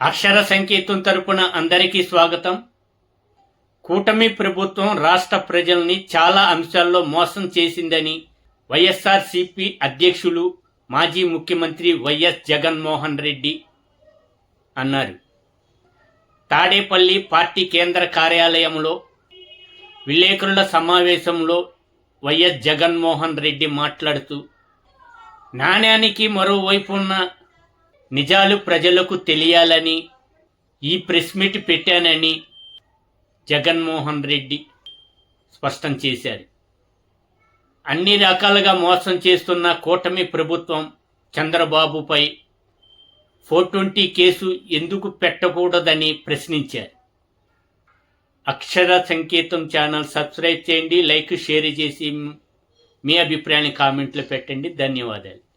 అక్షర సంకేతం తరపున అందరికీ స్వాగతం. కూటమి ప్రభుత్వం రాష్ట్ర ప్రజల్ని చాలా అంశాల్లో మోసం చేసిందని వైఎస్ఆర్సిపి అధ్యక్షులు మాజీ ముఖ్యమంత్రి వైఎస్ జగన్మోహన్ రెడ్డి అన్నారు. తాడేపల్లి పార్టీ కేంద్ర కార్యాలయంలో విలేకరుల సమావేశంలో వైఎస్ జగన్మోహన్ రెడ్డి మాట్లాడుతూ నాణ్యానికి మరోవైపు ఉన్న నిజాలు ప్రజలకు తెలియాలని ఈ ప్రెస్ మీట్ పెట్టానని జగన్మోహన్ రెడ్డి స్పష్టం చేశారు. అన్ని రకాలుగా మోసం చేస్తున్న కూటమి ప్రభుత్వం చంద్రబాబుపై ఫోర్ ట్వంటీ కేసు ఎందుకు పెట్టకూడదని ప్రశ్నించారు. అక్షర సంకేతం ఛానల్ సబ్స్క్రైబ్ చేయండి లైక్ షేర్ చేసి మీ అభిప్రాయాన్ని కామెంట్లో పెట్టండి. ధన్యవాదాలు.